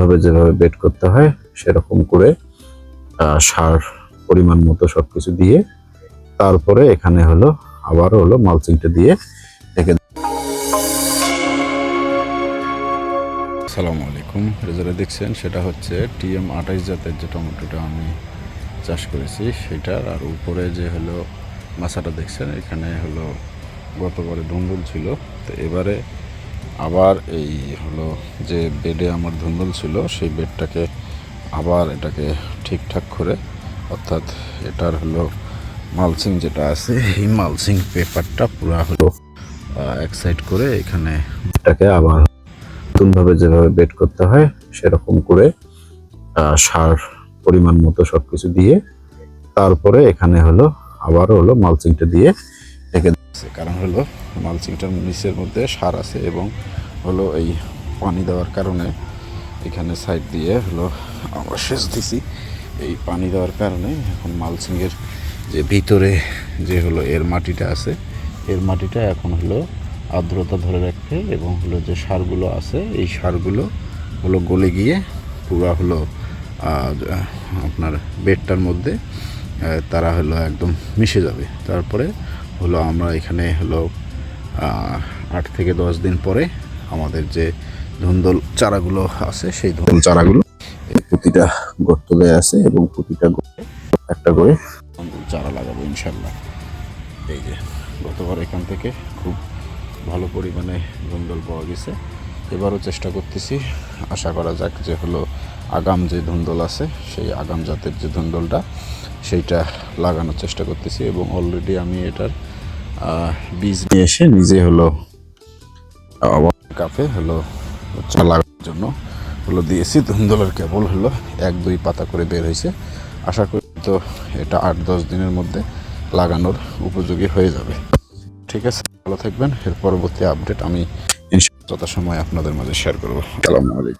ভাবে যেভাবে বেড করতে হয়, সেরকম করে সার পরিমাণ মতো সবকিছু দিয়ে, তারপরে এখানে হলো, আবারও হলো মালচিংটা দিয়ে আসসালামু আলাইকুম। রেজারে দেখছেন, সেটা হচ্ছে টিএম আঠাইশ জাতের যে টমেটোটা আমি চাষ করেছি, সেটার আর উপরে যে হলো মাছাটা দেখছেন, এখানে হলো গতবারে ধুন্দুল ছিল। তো এবারে আবার এই হলো যে বেডে আমার ধুন্দুল ছিল, সেই বেডটাকে আবার এটাকে ঠিকঠাক করে, অর্থাৎ এটার হলো মালসিং যেটা আছে, এই মালসিং পেপারটা পুরো হলো এক সাইড করে এখানে এটাকে আবার নতুনভাবে যেভাবে বেড করতে হয়, সেরকম করে সার পরিমাণ মতো সব কিছু দিয়ে, তারপরে এখানে হলো, আবারও হলো মালচিংটা দিয়ে দিচ্ছে কারণ হলো মালচিংটার নিচের মধ্যে সার আছে এবং হলো এই পানি দেওয়ার কারণে এখানে সাইড দিয়ে হলো আমরা সেচ দিছি। এই পানি দেওয়ার কারণে এখন মালচিংয়ের যে ভিতরে যে হলো এর মাটিটা আছে, এর মাটিটা এখন হলো আর্দ্রতা ধরে রাখতে এবং হলো যে সারগুলো আছে, এই সারগুলো হলো গলে গিয়ে পুরো হলো আপনার বেডটার মধ্যে তারা হলো একদম মিশে যাবে। তারপরে হলো আমরা এখানে হলো আট থেকে দশ দিন পরে আমাদের যে ধুন্দল চারাগুলো আছে, সেই ধুন্দল চারাগুলো প্রতিটা গর্ত দেয়া আছে এবং প্রতিটা একটা করে ধুন্দল চারা লাগাবো ইনশাল্লাহ। এই যে গতবার এখান থেকে খুব ভালো পরিমাণে ধুন্দল পাওয়া গেছে। এবারও চেষ্টা করতেছি, আশা করা যাক যে হলো আগাম যে ধুন্দল আছে, সেই আগাম জাতের যে ধুন্দলটা, সেইটা লাগানোর চেষ্টা করতেছি এবং অলরেডি আমি এটার বীজ নিয়ে এসে নিজে হলো কাপে হলো চা লাগানোর জন্য হলো দিয়েছি। ধুন্দলের কেবল হলো এক দুই পাতা করে বের হয়েছে। আশা করি তো এটা আট দশ দিনের মধ্যে লাগানোর উপযোগী হয়ে যাবে। ঠিক আছে, ভালো থাকবেন। এর পরবর্তী আপডেট আমি যথাসময় আপনাদের মাঝে শেয়ার করব। আলাইকুম।